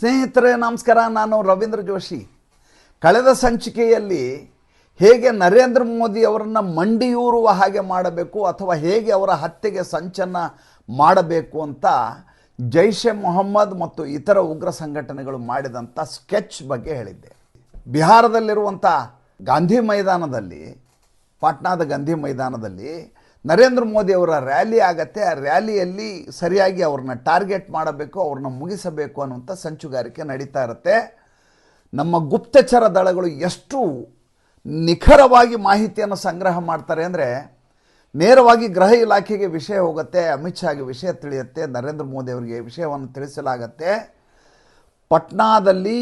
ಸ್ನೇಹಿತರೆ, ನಮಸ್ಕಾರ. ನಾನು ರವೀಂದ್ರ ಜೋಶಿ. ಕಳೆದ ಸಂಚಿಕೆಯಲ್ಲಿ ಹೇಗೆ ನರೇಂದ್ರ ಮೋದಿ ಅವರನ್ನು ಮಂಡಿಯೂರುವ ಹಾಗೆ ಮಾಡಬೇಕು ಅಥವಾ ಹೇಗೆ ಅವರ ಹತ್ಯೆಗೆ ಸಂಚನ ಮಾಡಬೇಕು ಅಂತ ಜೈಷೆ ಮೊಹಮ್ಮದ್ ಮತ್ತು ಇತರ ಉಗ್ರ ಸಂಘಟನೆಗಳು ಮಾಡಿದಂಥ ಸ್ಕೆಚ್ ಬಗ್ಗೆ ಹೇಳಿದ್ದೆ. ಬಿಹಾರದಲ್ಲಿರುವಂಥ ಗಾಂಧಿ ಮೈದಾನದಲ್ಲಿ, ಪಾಟ್ನಾದ ಗಾಂಧಿ ಮೈದಾನದಲ್ಲಿ ನರೇಂದ್ರ ಮೋದಿ ಅವರ ರ್ಯಾಲಿ ಆಗತ್ತೆ. ಆ ರ್ಯಾಲಿಯಲ್ಲಿ ಸರಿಯಾಗಿ ಅವ್ರನ್ನ ಟಾರ್ಗೆಟ್ ಮಾಡಬೇಕು, ಅವ್ರನ್ನ ಮುಗಿಸಬೇಕು ಅನ್ನುವಂಥ ಸಂಚುಗಾರಿಕೆ ನಡೀತಾ ಇರುತ್ತೆ. ನಮ್ಮ ಗುಪ್ತಚರ ದಳಗಳು ಎಷ್ಟು ನಿಖರವಾಗಿ ಮಾಹಿತಿಯನ್ನು ಸಂಗ್ರಹ ಮಾಡ್ತಾರೆ ಅಂದರೆ, ನೇರವಾಗಿ ಗೃಹ ಇಲಾಖೆಗೆ ವಿಷಯ ಹೋಗುತ್ತೆ, ಅಮಿತ್ ಶಾಗೆ ವಿಷಯ ತಿಳಿಯುತ್ತೆ, ನರೇಂದ್ರ ಮೋದಿ ಅವರಿಗೆ ವಿಷಯವನ್ನು ತಿಳಿಸಲಾಗತ್ತೆ. ಪಟ್ನಾದಲ್ಲಿ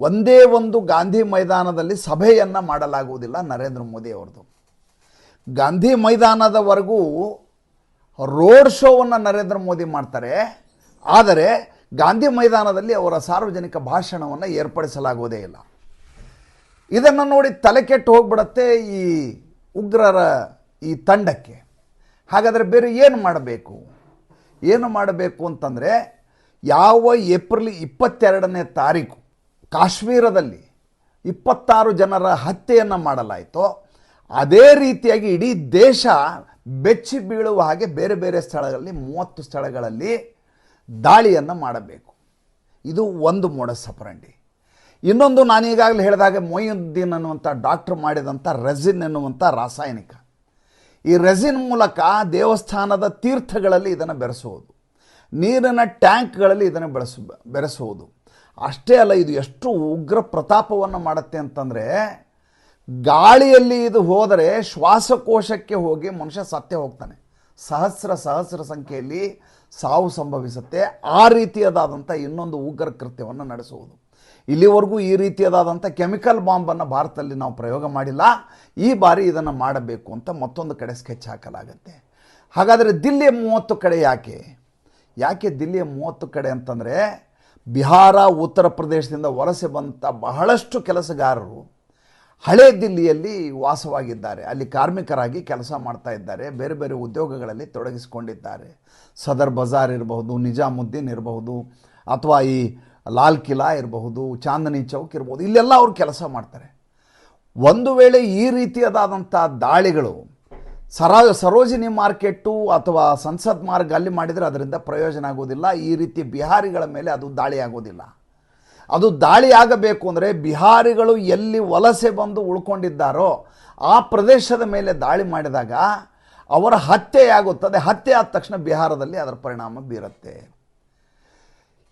ಒಂದೇ ಒಂದು ಗಾಂಧಿ ಮೈದಾನದಲ್ಲಿ ಸಭೆಯನ್ನು ಮಾಡಲಾಗುವುದಿಲ್ಲ ನರೇಂದ್ರ ಮೋದಿ ಅವ್ರದ್ದು. ಗಾಂಧಿ ಮೈದಾನದವರೆಗೂ ರೋಡ್ ಶೋವನ್ನು ನರೇಂದ್ರ ಮೋದಿ ಮಾಡ್ತಾರೆ. ಆದರೆ ಗಾಂಧಿ ಮೈದಾನದಲ್ಲಿ ಅವರ ಸಾರ್ವಜನಿಕ ಭಾಷಣವನ್ನು ಏರ್ಪಡಿಸಲಾಗುವುದೇ ಇಲ್ಲ. ಇದನ್ನು ನೋಡಿ ತಲೆ ಕೆಟ್ಟು ಹೋಗ್ಬಿಡತ್ತೆ ಈ ಉಗ್ರರ ಈ ತಂಡಕ್ಕೆ. ಹಾಗಾದರೆ ಬೇರೆ ಏನು ಮಾಡಬೇಕು? ಏನು ಮಾಡಬೇಕು ಅಂತಂದರೆ ಯಾವ ಏಪ್ರಿಲ್ ಇಪ್ಪತ್ತೆರಡನೇ ತಾರೀಕು ಕಾಶ್ಮೀರದಲ್ಲಿ ಇಪ್ಪತ್ತಾರು ಜನರ ಹತ್ಯೆಯನ್ನು ಮಾಡಲಾಯಿತೋ. ಅದೇ ರೀತಿಯಾಗಿ ಇಡೀ ದೇಶ ಬೆಚ್ಚಿ ಬೀಳುವ ಹಾಗೆ ಬೇರೆ ಬೇರೆ ಸ್ಥಳಗಳಲ್ಲಿ, ಮೂವತ್ತು ಸ್ಥಳಗಳಲ್ಲಿ ದಾಳಿಯನ್ನು ಮಾಡಬೇಕು. ಇದು ಒಂದು ಮೋಡ ಅಪರಂಡಿ ಇನ್ನೊಂದು ನಾನೀಗಾಗಲೇ ಹೇಳಿದಾಗ ಮೊಯ್ಯುದ್ದೀನ್ ಅನ್ನುವಂಥ ಡಾಕ್ಟರ್ ಮಾಡಿದಂಥ ರೆಸಿನ್ ಎನ್ನುವಂಥ ರಾಸಾಯನಿಕ. ಈ ರೆಸಿನ್ ಮೂಲಕ ದೇವಸ್ಥಾನದ ತೀರ್ಥಗಳಲ್ಲಿ ಇದನ್ನು ಬೆರೆಸುವುದು ನೀರಿನ ಟ್ಯಾಂಕ್ಗಳಲ್ಲಿ ಇದನ್ನು ಬೆಳೆಸ ಬೆರೆಸುವುದು ಅಷ್ಟೇ ಅಲ್ಲ, ಇದು ಎಷ್ಟು ಉಗ್ರ ಪ್ರತಾಪವನ್ನು ಮಾಡುತ್ತೆ ಅಂತಂದರೆ ಗಾಳಿಯಲ್ಲಿ ಇದು ಹೋದರೆ ಶ್ವಾಸಕೋಶಕ್ಕೆ ಹೋಗಿ ಮನುಷ್ಯ ಸತ್ಯ ಹೋಗ್ತಾನೆ. ಸಹಸ್ರ ಸಹಸ್ರ ಸಂಖ್ಯೆಯಲ್ಲಿ ಸಾವು ಸಂಭವಿಸುತ್ತೆ. ಆ ರೀತಿಯದಾದಂಥ ಇನ್ನೊಂದು ಉಗ್ರ ಕೃತ್ಯವನ್ನು ನಡೆಸುವುದು. ಇಲ್ಲಿವರೆಗೂ ಈ ರೀತಿಯದಾದಂಥ ಕೆಮಿಕಲ್ ಬಾಂಬನ್ನು ಭಾರತದಲ್ಲಿ ನಾವು ಪ್ರಯೋಗ ಮಾಡಿಲ್ಲ. ಈ ಬಾರಿ ಇದನ್ನು ಮಾಡಬೇಕು ಅಂತ ಮತ್ತೊಂದು ಕಡೆ ಸ್ಕೆಚ್ ಹಾಕಲಾಗುತ್ತೆ. ಹಾಗಾದರೆ ದಿಲ್ಲಿಯ ಮೂವತ್ತು ಕಡೆ ಯಾಕೆ? ಯಾಕೆ ದಿಲ್ಲಿಯ ಮೂವತ್ತು ಕಡೆ ಅಂತಂದರೆ ಬಿಹಾರ, ಉತ್ತರ ಪ್ರದೇಶದಿಂದ ವಲಸೆ ಬಂದ ಬಹಳಷ್ಟು ಕೆಲಸಗಾರರು ಹಳೆ ದಿಲ್ಲಿಯಲ್ಲಿ ವಾಸವಾಗಿದ್ದಾರೆ. ಅಲ್ಲಿ ಕಾರ್ಮಿಕರಾಗಿ ಕೆಲಸ ಮಾಡ್ತಾ ಇದ್ದಾರೆ. ಬೇರೆ ಬೇರೆ ಉದ್ಯೋಗಗಳಲ್ಲಿ ತೊಡಗಿಸಿಕೊಂಡಿದ್ದಾರೆ. ಸದರ್ ಬಜಾರ್ ಇರಬಹುದು, ನಿಜಾಮುದ್ದೀನ್ ಇರಬಹುದು, ಅಥವಾ ಈ ಲಾಲ್ ಕಿಲಾ ಇರಬಹುದು, ಚಾಂದನಿ ಚೌಕ್ ಇರ್ಬೋದು ಇಲ್ಲೆಲ್ಲ ಅವರು ಕೆಲಸ ಮಾಡ್ತಾರೆ. ಒಂದು ವೇಳೆ ಈ ರೀತಿಯಾದಂಥ ದಾಳಿಗಳು ಸರಾ ಸರೋಜಿನಿ ಮಾರ್ಕೆಟ್ಟು ಅಥವಾ ಸಂಸತ್ ಮಾರ್ಗ ಅಲ್ಲಿ ಮಾಡಿದರೆ ಅದರಿಂದ ಪ್ರಯೋಜನ ಆಗೋದಿಲ್ಲ ಈ ರೀತಿ ಬಿಹಾರಿಗಳ ಮೇಲೆ ಅದು ದಾಳಿ ಆಗೋದಿಲ್ಲ ಅದು ದಾಳಿ ಆಗಬೇಕು ಅಂದರೆ ಬಿಹಾರಿಗಳು ಎಲ್ಲಿ ವಲಸೆ ಬಂದು ಉಳ್ಕೊಂಡಿದ್ದಾರೋ ಆ ಪ್ರದೇಶದ ಮೇಲೆ ದಾಳಿ ಮಾಡಿದಾಗ ಅವರ ಹತ್ಯೆಯಾಗುತ್ತದೆ ಹತ್ಯೆ ಆದ ತಕ್ಷಣ ಬಿಹಾರದಲ್ಲಿ ಅದರ ಪರಿಣಾಮ ಬೀರುತ್ತೆ.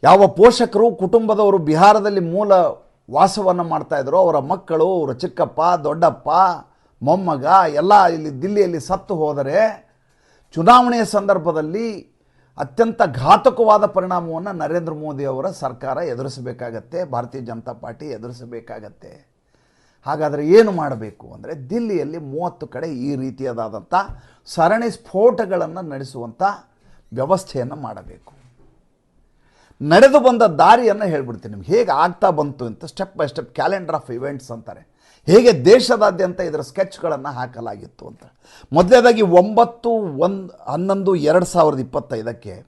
ಯಾವ ಪೋಷಕರು, ಕುಟುಂಬದವರು ಬಿಹಾರದಲ್ಲಿ ಮೂಲ ವಾಸವನ್ನು ಮಾಡ್ತಾಯಿದ್ರು ಅವರ ಮಕ್ಕಳು, ಅವರ ಚಿಕ್ಕಪ್ಪ, ದೊಡ್ಡಪ್ಪ, ಮೊಮ್ಮಗ, ಎಲ್ಲ ಇಲ್ಲಿ ದಿಲ್ಲಿಯಲ್ಲಿ ಸತ್ತು ಹೋದರೆ ಚುನಾವಣೆಯ ಸಂದರ್ಭದಲ್ಲಿ ಅತ್ಯಂತ ಘಾತಕವಾದ ಪರಿಣಾಮವನ್ನು ನರೇಂದ್ರ ಮೋದಿ ಅವರ ಸರ್ಕಾರ ಎದುರಿಸಬೇಕಾಗತ್ತೆ, ಭಾರತೀಯ ಜನತಾ ಪಾರ್ಟಿ ಎದುರಿಸಬೇಕಾಗತ್ತೆ. ಹಾಗಾದರೆ ಏನು ಮಾಡಬೇಕು ಅಂದರೆ ದಿಲ್ಲಿಯಲ್ಲಿ ಮೂವತ್ತು ಕಡೆ ಈ ರೀತಿಯದಾದಂಥ ಸರಣಿ ಸ್ಫೋಟಗಳನ್ನು ನಡೆಸುವಂಥ ವ್ಯವಸ್ಥೆಯನ್ನು ಮಾಡಬೇಕು. ನಡೆದು ಬಂದ ದಾರಿಯನ್ನು ಹೇಳ್ಬಿಡ್ತೀನಿ ನಿಮ್ಗೆ. ಹೇಗೆ ಆಗ್ತಾ ಬಂತು ಅಂತ step by step calendar of events ಅಂತಾರೆ. ಹೇಗೆ ದೇಶದಾದ್ಯಂತ ಇದರ ಸ್ಕೆಚ್ಗಳನ್ನು ಹಾಕಲಾಗಿತ್ತು ಅಂತ. ಮೊದಲನೇದಾಗಿ ಒಂಬತ್ತು, ಒಂದು, ಹನ್ನೊಂದು, ಎರಡು ಸಾವಿರದ ಇಪ್ಪತ್ತೈದಕ್ಕೆ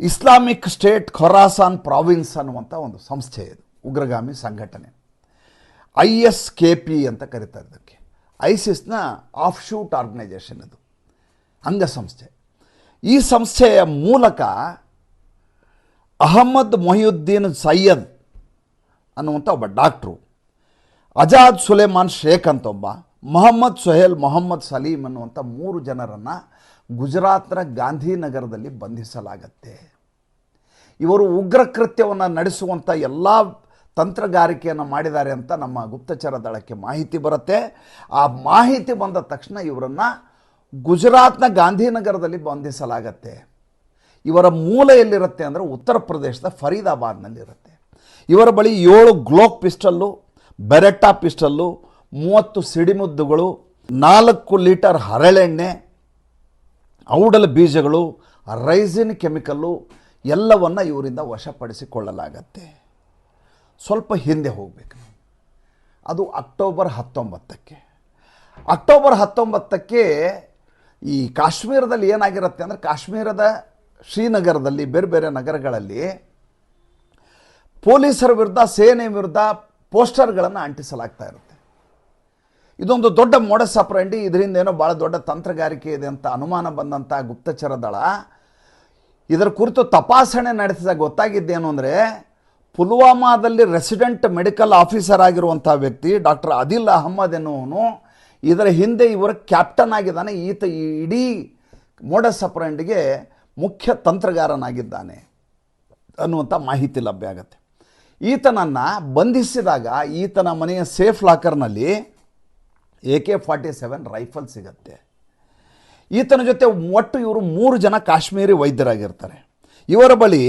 ಇಸ್ಲಾಮಿಕ್ ಸ್ಟೇಟ್ ಖೊರಾಸಾನ್ ಪ್ರಾವಿನ್ಸ್ ಅನ್ನುವಂಥ ಒಂದು ಸಂಸ್ಥೆ ಇದು, ಉಗ್ರಗಾಮಿ ಸಂಘಟನೆ. ಐ ಎಸ್ ಕೆ ಪಿ ಅಂತ ಕರೀತಾರೆ ಇದಕ್ಕೆ. ಐಸಿಸ್ನ ಆಫ್ ಶೂಟ್ ಆರ್ಗನೈಜೇಷನ್ ಇದು, ಅಂಗಸಂಸ್ಥೆ. ಈ ಸಂಸ್ಥೆಯ ಮೂಲಕ ಅಹಮ್ಮದ್ ಮೊಹಿಯುದ್ದೀನ್ ಸೈಯದ್ ಅನ್ನುವಂಥ ಒಬ್ಬ ಡಾಕ್ಟ್ರು ಅಜಾದ್ ಸುಲೇಮಾನ್ ಶೇಖ್ ಅಂತ ಒಬ್ಬ ಮೊಹಮ್ಮದ್ ಸೊಹೇಲ್ ಮೊಹಮ್ಮದ್ ಸಲೀಂ ಅನ್ನುವಂಥ ಮೂರು ಜನರನ್ನು ಗುಜರಾತ್ನ ಗಾಂಧಿನಗರದಲ್ಲಿ ಬಂಧಿಸಲಾಗತ್ತೆ. ಇವರು ಉಗ್ರ ಕೃತ್ಯವನ್ನು ನಡೆಸುವಂಥ ಎಲ್ಲ ತಂತ್ರಗಾರಿಕೆಯನ್ನು ಮಾಡಿದ್ದಾರೆ ಅಂತ ನಮ್ಮ ಗುಪ್ತಚರ ದಳಕ್ಕೆ ಮಾಹಿತಿ ಬರುತ್ತೆ. ಆ ಮಾಹಿತಿ ಬಂದ ತಕ್ಷಣ ಇವರನ್ನು ಗುಜರಾತ್ನ ಗಾಂಧಿನಗರದಲ್ಲಿ ಬಂಧಿಸಲಾಗತ್ತೆ. ಇವರ ಮೂಲ ಎಲ್ಲಿರುತ್ತೆ ಅಂದರೆ ಉತ್ತರ ಪ್ರದೇಶದ ಫರೀದಾಬಾದ್ನಲ್ಲಿರುತ್ತೆ. ಇವರ ಬಳಿ ಏಳು ಗ್ಲೋಕ್ ಪಿಸ್ಟಲ್ಲು ಬೆರೆಟ್ಟಾ ಪಿಸ್ಟಲ್ಲು, ಮೂವತ್ತು ಸಿಡಿಮುದ್ದುಗಳು, ನಾಲ್ಕು ಲೀಟರ್ ಹರಳೆಣ್ಣೆ, ಔಡಲ ಬೀಜಗಳು, ರೈಸಿನ್ ಕೆಮಿಕಲ್ಲು ಎಲ್ಲವನ್ನು ಇವರಿಂದ ವಶಪಡಿಸಿಕೊಳ್ಳಲಾಗತ್ತೆ. ಸ್ವಲ್ಪ ಹಿಂದೆ ಹೋಗಬೇಕು ಅದು ಅಕ್ಟೋಬರ್ ಹತ್ತೊಂಬತ್ತಕ್ಕೆ. ಅಕ್ಟೋಬರ್ ಹತ್ತೊಂಬತ್ತಕ್ಕೆ ಈ ಕಾಶ್ಮೀರದಲ್ಲಿ ಏನಾಗಿರುತ್ತೆ ಅಂದರೆ ಕಾಶ್ಮೀರದ ಶ್ರೀನಗರದಲ್ಲಿ, ಬೇರೆ ಬೇರೆ ನಗರಗಳಲ್ಲಿ ಪೊಲೀಸರ ವಿರುದ್ಧ, ಸೇನೆ ವಿರುದ್ಧ ಪೋಸ್ಟರ್ಗಳನ್ನು ಅಂಟಿಸಲಾಗ್ತಾ ಇರುತ್ತೆ. ಇದೊಂದು ದೊಡ್ಡ ಮೋಡಸ್ ಅಪ್ರಂಡಿ ಇದರಿಂದ ಏನೋ ಭಾಳ ದೊಡ್ಡ ತಂತ್ರಗಾರಿಕೆ ಇದೆ ಅಂತ ಅನುಮಾನ ಬಂದಂಥ ಗುಪ್ತಚರ ದಳ. ಇದರ ಕುರಿತು ತಪಾಸಣೆ ನಡೆಸಿದಾಗ ಗೊತ್ತಾಗಿದ್ದೇನು ಅಂದರೆ, ಪುಲ್ವಾಮಾದಲ್ಲಿ ರೆಸಿಡೆಂಟ್ ಮೆಡಿಕಲ್ ಆಫೀಸರ್ ಆಗಿರುವಂಥ ವ್ಯಕ್ತಿ ಡಾಕ್ಟರ್ ಅದಿಲ್ ಅಹಮ್ಮದ್ ಎನ್ನುವನು ಇದರ ಹಿಂದೆ ಇವರ ಕ್ಯಾಪ್ಟನ್ ಆಗಿದ್ದಾನೆ. ಈತ ಇಡೀ ಮೋಡಸ್ ಅಪ್ರಂಡಿಗೆ ಮುಖ್ಯ ತಂತ್ರಗಾರನಾಗಿದ್ದಾನೆ ಅನ್ನುವಂಥ ಮಾಹಿತಿ ಲಭ್ಯ ಆಗುತ್ತೆ. ಈತನನ್ನು ಬಂಧಿಸಿದಾಗ ಈತನ ಮನೆಯ safe ಲಾಕರ್ನಲ್ಲಿ A K forty seven rifle ಸಿಗತ್ತೆ. ಈತನ ಜೊತೆ ಒಟ್ಟು ಇವರು ಮೂರು ಜನ ಕಾಶ್ಮೀರಿ ವೈದ್ಯರಾಗಿರ್ತಾರೆ. ಇವರ ಬಳಿ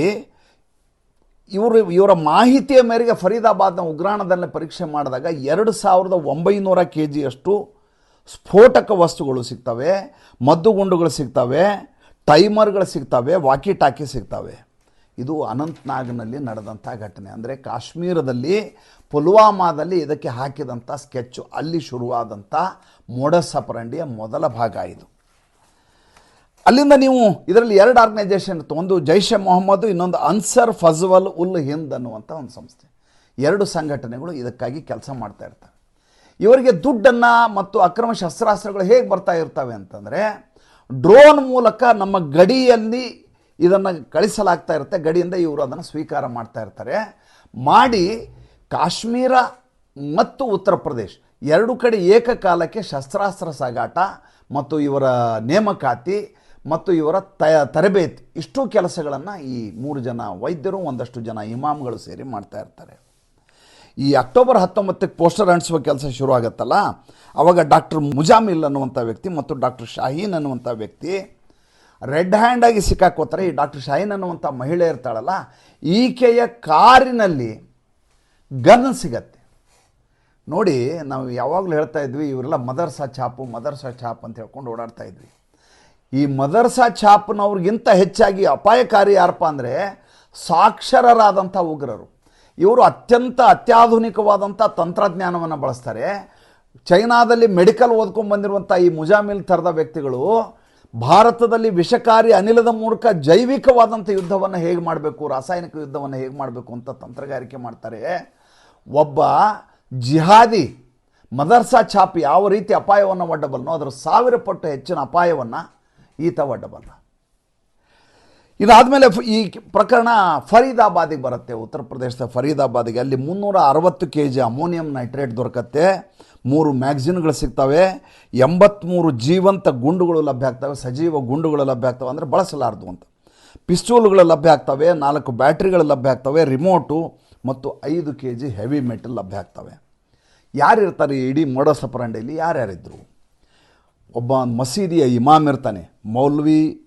ಇವರು ಇವರ ಮಾಹಿತಿಯ ಮೇರೆಗೆ ಫರೀದಾಬಾದ್ನ ಉಗ್ರಾಣದಲ್ಲಿ ಪರೀಕ್ಷೆ ಮಾಡಿದಾಗ ಎರಡು ಸಾವಿರದ ಒಂಬೈನೂರ ಕೆ ಜಿಯಷ್ಟು ಸ್ಫೋಟಕ ವಸ್ತುಗಳು ಸಿಗ್ತವೆ, ಮದ್ದುಗುಂಡುಗಳು ಸಿಗ್ತವೆ, ಟೈಮರ್ಗಳು ಸಿಗ್ತವೆ, ವಾಕಿ ಟಾಕಿ ಸಿಗ್ತವೆ. ಇದು ಅನಂತ್ನಾಗ್ನಲ್ಲಿ ನಡೆದಂಥ ಘಟನೆ. ಅಂದರೆ ಕಾಶ್ಮೀರದಲ್ಲಿ ಪುಲ್ವಾಮಾದಲ್ಲಿ ಇದಕ್ಕೆ ಹಾಕಿದಂಥ ಸ್ಕೆಚ್ಚು, ಅಲ್ಲಿ ಶುರುವಾದಂಥ ಮೋಡಸ್ ಅಪರಂಡಿಯ ಮೊದಲ ಭಾಗ ಇದು. ಅಲ್ಲಿಂದ ನೀವು ಇದರಲ್ಲಿ ಎರಡು ಆರ್ಗನೈಜೇಷನ್ ಇತ್ತು. ಒಂದು ಜೈಷೆ ಮೊಹಮ್ಮದ್, ಇನ್ನೊಂದು ಅನ್ಸರ್ ಫಜ್ವಲ್ ಉಲ್ ಹಿಂದ್ ಅನ್ನುವಂಥ ಒಂದು ಸಂಸ್ಥೆ. ಎರಡು ಸಂಘಟನೆಗಳು ಇದಕ್ಕಾಗಿ ಕೆಲಸ ಮಾಡ್ತಾ ಇರ್ತವೆ. ಇವರಿಗೆ ದುಡ್ಡನ್ನು ಮತ್ತು ಅಕ್ರಮ ಶಸ್ತ್ರಾಸ್ತ್ರಗಳು ಹೇಗೆ ಬರ್ತಾ ಇರ್ತವೆ ಅಂತಂದರೆ, ಡ್ರೋನ್ ಮೂಲಕ ನಮ್ಮ ಗಡಿಯಲ್ಲಿ ಇದನ್ನು ಕಳಿಸಲಾಗ್ತಾ ಇರುತ್ತೆ. ಗಡಿಯಿಂದ ಇವರು ಅದನ್ನು ಸ್ವೀಕಾರ ಮಾಡ್ತಾ ಇರ್ತಾರೆ. ಮಾಡಿ ಕಾಶ್ಮೀರ ಮತ್ತು ಉತ್ತರ ಪ್ರದೇಶ್ ಎರಡು ಕಡೆ ಏಕಕಾಲಕ್ಕೆ ಶಸ್ತ್ರಾಸ್ತ್ರ ಸಾಗಾಟ ಮತ್ತು ಇವರ ನೇಮಕಾತಿ ಮತ್ತು ಇವರ ತ ತರಬೇತಿ ಇಷ್ಟು ಕೆಲಸಗಳನ್ನು ಈ ಮೂರು ಜನ ವೈದ್ಯರು, ಒಂದಷ್ಟು ಜನ ಇಮಾಮ್ಗಳು ಸೇರಿ ಮಾಡ್ತಾ ಇರ್ತಾರೆ. ಈ ಅಕ್ಟೋಬರ್ ಹತ್ತೊಂಬತ್ತಕ್ಕೆ ಪೋಸ್ಟರ್ ಅಂಟಿಸುವ ಕೆಲಸ ಶುರು ಆಗುತ್ತಲ್ಲ ಅವಾಗ ಡಾಕ್ಟರ್ ಮುಜಾಮಿಲ್ ಅನ್ನುವಂಥ ವ್ಯಕ್ತಿ ಮತ್ತು ಡಾಕ್ಟರ್ ಶಾಹೀನ್ ಅನ್ನುವಂಥ ವ್ಯಕ್ತಿ ರೆಡ್ ಹ್ಯಾಂಡಾಗಿ ಸಿಕ್ಕಾಕೋತಾರೆ ಈ ಡಾಕ್ಟರ್ ಶೈನ್ ಅನ್ನುವಂಥ ಮಹಿಳೆ ಇರ್ತಾಳಲ್ಲ, ಈಕೆಯ ಕಾರಿನಲ್ಲಿ ಗನ್ ಸಿಗತ್ತೆ. ನೋಡಿ, ನಾವು ಯಾವಾಗಲೂ ಹೇಳ್ತಾ ಇದ್ವಿ, ಇವರೆಲ್ಲ ಮದರ್ಸಾ ಛಾಪು ಮದರ್ಸಾ ಛಾಪ್ ಅಂತ ಹೇಳ್ಕೊಂಡು ಓಡಾಡ್ತಾ ಇದ್ವಿ. ಈ ಮದರ್ಸಾ ಛಾಪ್ನವ್ರಿಗಿಂತ ಹೆಚ್ಚಾಗಿ ಅಪಾಯಕಾರಿ ಯಾರಪ್ಪ ಅಂದರೆ ಸಾಕ್ಷರರಾದಂಥ ಉಗ್ರರು. ಇವರು ಅತ್ಯಂತ ಅತ್ಯಾಧುನಿಕವಾದಂಥ ತಂತ್ರಜ್ಞಾನವನ್ನು ಬಳಸ್ತಾರೆ. ಚೈನಾದಲ್ಲಿ ಮೆಡಿಕಲ್ ಓದ್ಕೊಂಡು ಬಂದಿರುವಂಥ ಈ ಮುಜಾಮಿಲ್ ಥರದ ವ್ಯಕ್ತಿಗಳು ಭಾರತದಲ್ಲಿ ವಿಷಕಾರಿ ಅನಿಲದ ಮೂಲಕ ಜೈವಿಕವಾದಂಥ ಯುದ್ಧವನ್ನು ಹೇಗೆ ಮಾಡಬೇಕು, ರಾಸಾಯನಿಕ ಯುದ್ಧವನ್ನು ಹೇಗೆ ಮಾಡಬೇಕು ಅಂತ ತಂತ್ರಗಾರಿಕೆ ಮಾಡ್ತಾರೆ. ಒಬ್ಬ ಜಿಹಾದಿ ಮದರ್ಸಾ ಛಾಪಿ ಯಾವ ರೀತಿ ಅಪಾಯವನ್ನು ಒಡ್ಡಬಲ್ಲನೋ ಅದರ ಸಾವಿರ ಪಟ್ಟು ಹೆಚ್ಚಿನ ಅಪಾಯವನ್ನು ಈತ ಒಡ್ಡಬಲ್ಲ ಇದಾದಮೇಲೆ ಈ ಪ್ರಕರಣ ಫರೀದಾಬಾದಿಗೆ ಬರುತ್ತೆ. ಉತ್ತರ ಪ್ರದೇಶದ ಫರೀದಾಬಾದಿಗೆ. ಅಲ್ಲಿ ಮುನ್ನೂರ ಅರವತ್ತು ಕೆ ಜಿ ಅಮೋನಿಯಂ ನೈಟ್ರೇಟ್ ದೊರಕತ್ತೆ. ಮೂರು ಮ್ಯಾಗ್ಝಿನ್ಗಳು ಸಿಗ್ತವೆ. ಎಂಬತ್ತ್ಮೂರು ಜೀವಂತ ಗುಂಡುಗಳು ಲಭ್ಯ ಆಗ್ತವೆ. ಸಜೀವ ಗುಂಡುಗಳು ಲಭ್ಯ ಆಗ್ತವೆ ಅಂದರೆ ಬಳಸಲಾರ್ದು ಅಂತ. ಪಿಸ್ತೂಲ್ಗಳು ಲಭ್ಯ ಆಗ್ತವೆ. ನಾಲ್ಕು ಬ್ಯಾಟ್ರಿಗಳು ಲಭ್ಯ ಆಗ್ತವೆ. ರಿಮೋಟು ಮತ್ತು ಐದು ಕೆ ಜಿ ಹೆವಿ ಮೆಟಲ್ ಲಭ್ಯ ಆಗ್ತವೆ. ಯಾರಿರ್ತಾರೆ? ಇಡೀ ಮೋಡೋ ಯಾರ್ಯಾರಿದ್ದರು ಒಬ್ಬ ಮಸೀದಿಯ ಇಮಾಮ್ ಇರ್ತಾನೆ. ಮೌಲ್ವಿ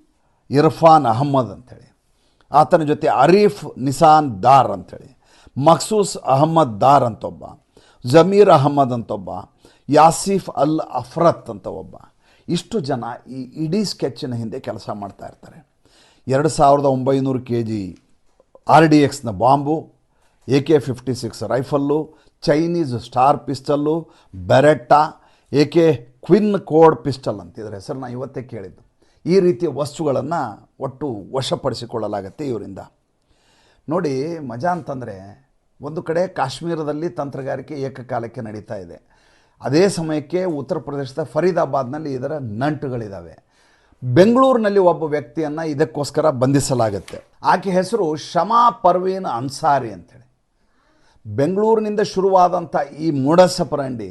ಇರ್ಫಾನ್ ಅಹಮ್ಮದ್ ಅಂಥೇಳಿ. ಆತನ ಜೊತೆ ಅರೀಫ್ ನಿಸಾನ್ ದಾರ್ ಅಂಥೇಳಿ. ಮಕ್ಸೂಸ್ ಅಹಮ್ಮದ್ ದಾರ್ ಅಂತ ಒಬ್ಬ ಜಮೀರ್ ಅಹಮ್ಮದ್ ಅಂತ ಒಬ್ಬ ಯಾಸಿಫ್ ಅಲ್ ಅಫ್ರತ್ ಅಂತ ಒಬ್ಬ. ಇಷ್ಟು ಜನ ಈ ಇಡೀ ಸ್ಕೆಚ್ಚಿನ ಹಿಂದೆ ಕೆಲಸ ಮಾಡ್ತಾ ಇರ್ತಾರೆ. ಎರಡು ಸಾವಿರದ ಒಂಬೈನೂರು ಕೆ ಜಿ ಆರ್ ಡಿ ಎಕ್ಸ್ನ bomb A K fifty six rifle, Chinese star pistol Beretta A K queen ಕೋಡ್ ಪಿಸ್ಟಲ್ ಅಂತ ಹೆಸರು ನಾನು ಇವತ್ತೇ ಕೇಳಿದ್ದು. ಈ ರೀತಿಯ ವಸ್ತುಗಳನ್ನು ಒಟ್ಟು ವಶಪಡಿಸಿಕೊಳ್ಳಲಾಗತ್ತೆ ಇವರಿಂದ. ನೋಡಿ, ಮಜಾ ಅಂತಂದರೆ ಒಂದು ಕಡೆ ಕಾಶ್ಮೀರದಲ್ಲಿ ತಂತ್ರಗಾರಿಕೆ ಏಕಕಾಲಕ್ಕೆ ನಡೀತಾ ಇದೆ. ಅದೇ ಸಮಯಕ್ಕೆ ಉತ್ತರ ಪ್ರದೇಶದ ಫರೀದಾಬಾದ್ನಲ್ಲಿ ಇದರ ನಂಟುಗಳಿದ್ದಾವೆ ಬೆಂಗಳೂರಿನಲ್ಲಿ ಒಬ್ಬ ವ್ಯಕ್ತಿಯನ್ನು ಇದಕ್ಕೋಸ್ಕರ ಬಂಧಿಸಲಾಗುತ್ತೆ. ಆಕೆ ಹೆಸರು ಶಮಾ ಪರ್ವೀನ್ ಅನ್ಸಾರಿ ಅಂತೇಳಿ ಬೆಂಗಳೂರಿನಿಂದ ಶುರುವಾದಂಥ ಈ ಮೂಡಸಪರಂಡಿ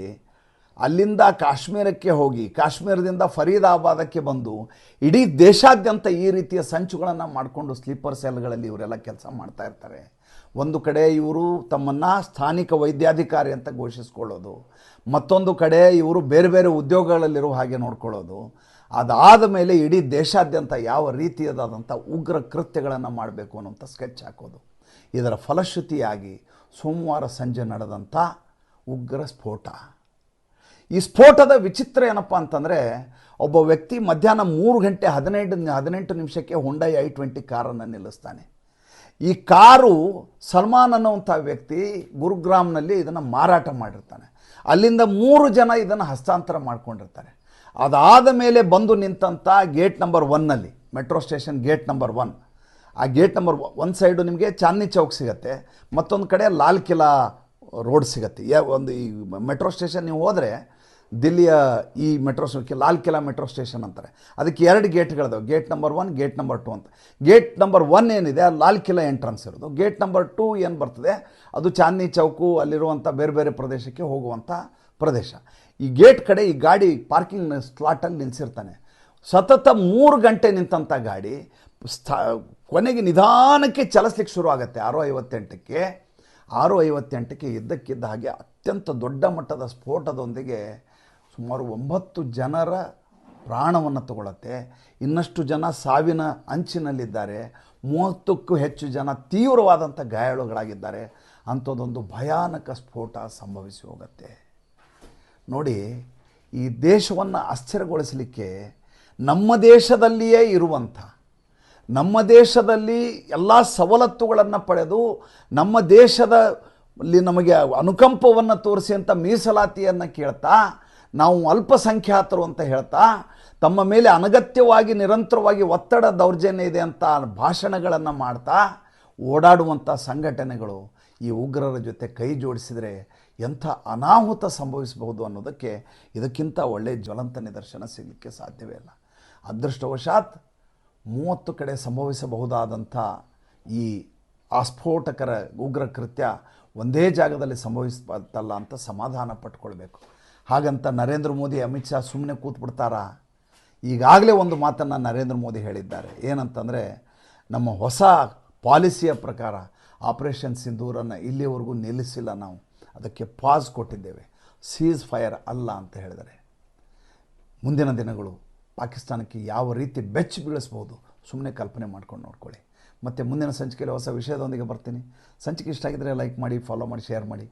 ಅಲ್ಲಿಂದ ಕಾಶ್ಮೀರಕ್ಕೆ ಹೋಗಿ, ಕಾಶ್ಮೀರದಿಂದ ಫರೀದಾಬಾದಕ್ಕೆ ಬಂದು, ಇಡೀ ದೇಶಾದ್ಯಂತ ಈ ರೀತಿಯ ಸಂಚುಗಳನ್ನು ಮಾಡಿಕೊಂಡು ಸ್ಲೀಪರ್ ಸೆಲ್ಗಳಲ್ಲಿ ಇವರೆಲ್ಲ ಕೆಲಸ ಮಾಡ್ತಾ ಇರ್ತಾರೆ. ಒಂದು ಕಡೆ ಇವರು ತಮ್ಮನ್ನು ಸ್ಥಾನಿಕ ವೈದ್ಯಾಧಿಕಾರಿ ಅಂತ ಘೋಷಿಸ್ಕೊಳ್ಳೋದು, ಮತ್ತೊಂದು ಕಡೆ ಇವರು ಬೇರೆ ಬೇರೆ ಉದ್ಯೋಗಗಳಲ್ಲಿರುವ ಹಾಗೆ ನೋಡ್ಕೊಳ್ಳೋದು. ಅದಾದ ಮೇಲೆ ಇಡೀ ದೇಶಾದ್ಯಂತ ಯಾವ ರೀತಿಯದಾದಂಥ ಉಗ್ರ ಕೃತ್ಯಗಳನ್ನು ಮಾಡಬೇಕು ಅನ್ನೋಂಥ ಸ್ಕೆಚ್ ಹಾಕೋದು. ಇದರ ಫಲಶ್ರುತಿಯಾಗಿ ಸೋಮವಾರ ಸಂಜೆ ನಡೆದಂಥ ಉಗ್ರ ಸ್ಫೋಟ. ಈ ಸ್ಫೋಟದ ವಿಚಿತ್ರ ಏನಪ್ಪ ಅಂತಂದರೆ, ಒಬ್ಬ ವ್ಯಕ್ತಿ ಮಧ್ಯಾಹ್ನ ಮೂರು ಗಂಟೆ ಹದಿನೆಂಟು ಹದಿನೆಂಟು ನಿಮಿಷಕ್ಕೆ ಹೊಂಡೈ ಐ ಟ್ವೆಂಟಿ ಕಾರನ್ನು ನಿಲ್ಲಿಸ್ತಾನೆ. ಈ ಕಾರು ಸಲ್ಮಾನ್ ಅನ್ನುವಂಥ ವ್ಯಕ್ತಿ ಗುರುಗ್ರಾಮ್ನಲ್ಲಿ ಇದನ್ನು ಮಾರಾಟ ಮಾಡಿರ್ತಾನೆ. ಅಲ್ಲಿಂದ ಮೂರು ಜನ ಇದನ್ನು ಹಸ್ತಾಂತರ ಮಾಡ್ಕೊಂಡಿರ್ತಾರೆ. ಅದಾದ ಮೇಲೆ ಬಂದು ನಿಂತಂಥ ಗೇಟ್ ನಂಬರ್ ಒನ್ನಲ್ಲಿ metro station gate number one. ಆ ಗೇಟ್ ನಂಬರ್ ಒನ್ ಸೈಡು ನಿಮಗೆ ಚಾಂದ್ನಿ ಚೌಕ್ ಸಿಗುತ್ತೆ, ಮತ್ತೊಂದು ಕಡೆ ಲಾಲ್ ಕಿಲಾ ರೋಡ್ ಸಿಗತ್ತೆ. ಒಂದು ಈ ಮೆಟ್ರೋ ಸ್ಟೇಷನ್ ನೀವು ಹೋದರೆ ದಿಲ್ಲಿಯ ಈ ಮೆಟ್ರೋ ಸ್ಟೇಷನ್ ಲಾಲ್ ಕಿಲಾ ಮೆಟ್ರೋ ಸ್ಟೇಷನ್ ಅಂತಾರೆ. ಅದಕ್ಕೆ ಎರಡು ಗೇಟ್ಗಳಿದಾವೆ. Gate number one, gate number two ಅಂತ. ಗೇಟ್ ನಂಬರ್ ಒನ್ ಏನಿದೆ ಲಾಲ್ ಕಿಲಾ ಎಂಟ್ರೆನ್ಸ್ ಇರೋದು. ಗೇಟ್ ನಂಬರ್ ಟು ಏನು ಬರ್ತದೆ, ಅದು ಚಾಂದಿ ಚೌಕು ಅಲ್ಲಿರುವಂಥ ಬೇರೆ ಬೇರೆ ಪ್ರದೇಶಕ್ಕೆ ಹೋಗುವಂಥ ಪ್ರದೇಶ. ಈ ಗೇಟ್ ಕಡೆ ಈ ಗಾಡಿ ಪಾರ್ಕಿಂಗ್ ಸ್ಲಾಟಲ್ಲಿ ನಿಲ್ಲಿಸಿರ್ತಾನೆ ಸತತ ಮೂರು ಗಂಟೆ ನಿಂತಂಥ ಗಾಡಿ, ಸ್ಥಾ, ಕೊನೆಗೆ ನಿಧಾನಕ್ಕೆ ಚಲಿಸ್ಲಿಕ್ಕೆ ಶುರು ಆಗುತ್ತೆ. ಆರು ಐವತ್ತೆಂಟಕ್ಕೆ ಆರು ಐವತ್ತೆಂಟಕ್ಕೆ ಇದ್ದಕ್ಕಿದ್ದ ಹಾಗೆ ಅತ್ಯಂತ ದೊಡ್ಡ ಮಟ್ಟದ ಸ್ಫೋಟದೊಂದಿಗೆ ಸುಮಾರು ಒಂಬತ್ತು ಜನರ ಪ್ರಾಣವನ್ನು ತಗೊಳತ್ತೆ. ಇನ್ನಷ್ಟು ಜನ ಸಾವಿನ ಅಂಚಿನಲ್ಲಿದ್ದಾರೆ. ಮೂವತ್ತಕ್ಕೂ ಹೆಚ್ಚು ಜನ ತೀವ್ರವಾದಂಥ ಗಾಯಾಳುಗಳಾಗಿದ್ದಾರೆ. ಅಂಥದ್ದೊಂದು ಭಯಾನಕ ಸ್ಫೋಟ ಸಂಭವಿಸಿ ಹೋಗುತ್ತೆ. ನೋಡಿ, ಈ ದೇಶವನ್ನು ಅಸ್ಥಿರಗೊಳಿಸಲಿಕ್ಕೆ ನಮ್ಮ ದೇಶದಲ್ಲಿಯೇ ಇರುವಂಥ, ನಮ್ಮ ದೇಶದಲ್ಲಿ ಎಲ್ಲ ಸವಲತ್ತುಗಳನ್ನು ಪಡೆದು, ನಮ್ಮ ದೇಶದಲ್ಲಿ ನಮಗೆ ಅನುಕಂಪವನ್ನು ತೋರಿಸಿ ಅಂತ ಮೀಸಲಾತಿಯನ್ನು ಕೇಳ್ತಾ ನಾವು ಅಲ್ಪಸಂಖ್ಯಾತರು ಅಂತ ಹೇಳ್ತಾ ತಮ್ಮ ಮೇಲೆ ಅನಗತ್ಯವಾಗಿ ನಿರಂತರವಾಗಿ ಒತ್ತಡ ದೌರ್ಜನ್ಯ ಇದೆ ಅಂತ ಭಾಷಣಗಳನ್ನು ಮಾಡ್ತಾ ಓಡಾಡುವಂಥ ಸಂಘಟನೆಗಳು ಈ ಉಗ್ರರ ಜೊತೆ ಕೈ ಜೋಡಿಸಿದರೆ ಎಂಥ ಅನಾಹುತ ಸಂಭವಿಸಬಹುದು ಅನ್ನೋದಕ್ಕೆ ಇದಕ್ಕಿಂತ ಒಳ್ಳೆಯ ಜ್ವಲಂತ ನಿದರ್ಶನ ಸಿಗಲಿಕ್ಕೆ ಸಾಧ್ಯವೇ ಇಲ್ಲ. ಅದೃಷ್ಟವಶಾತ್ ಮೂವತ್ತು ಕಡೆ ಸಂಭವಿಸಬಹುದಾದಂಥ ಈ ಆಸ್ಫೋಟಕರ ಉಗ್ರ ಕೃತ್ಯ ಒಂದೇ ಜಾಗದಲ್ಲಿ ಸಂಭವಿಸಬಾರ್ದಲ್ಲ ಅಂತ ಸಮಾಧಾನ ಪಟ್ಕೊಳ್ಬೇಕು. ಹಾಗಂತ ನರೇಂದ್ರ ಮೋದಿ, ಅಮಿತ್ ಶಾ ಸುಮ್ಮನೆ ಕೂತ್ಬಿಡ್ತಾರಾ? ಈಗಾಗಲೇ ಒಂದು ಮಾತನ್ನು ನರೇಂದ್ರ ಮೋದಿ ಹೇಳಿದ್ದಾರೆ. ಏನಂತಂದರೆ, ನಮ್ಮ ಹೊಸ ಪಾಲಿಸಿಯ ಪ್ರಕಾರ ಆಪರೇಷನ್ ಸಿಂಧೂರನ್ನು ಇಲ್ಲಿವರೆಗೂ ನಿಲ್ಲಿಸಿಲ್ಲ ನಾವು. ಅದಕ್ಕೆ ಪಾಸ್ ಕೊಟ್ಟಿದ್ದೇವೆ. ಸೀಸ್ ಫೈರ್ ಅಲ್ಲ ಅಂತ ಹೇಳಿದರೆ ಮುಂದಿನ ದಿನಗಳು ಪಾಕಿಸ್ತಾನಕ್ಕೆ ಯಾವ ರೀತಿ ಬೆಚ್ಚ ಬೀಳಿಸ್ಬೋದು ಸುಮ್ಮನೆ ಕಲ್ಪನೆ ಮಾಡ್ಕೊಂಡು ನೋಡ್ಕೊಳ್ಳಿ. ಮತ್ತು ಮುಂದಿನ ಸಂಚಿಕೆಯಲ್ಲಿ ಹೊಸ ವಿಷಯದೊಂದಿಗೆ ಬರ್ತೀನಿ. ಸಂಚಿಕೆ ಇಷ್ಟ ಆಗಿದ್ದರೆ ಲೈಕ್ ಮಾಡಿ ಫಾಲೋ ಮಾಡಿ ಶೇರ್ ಮಾಡಿ.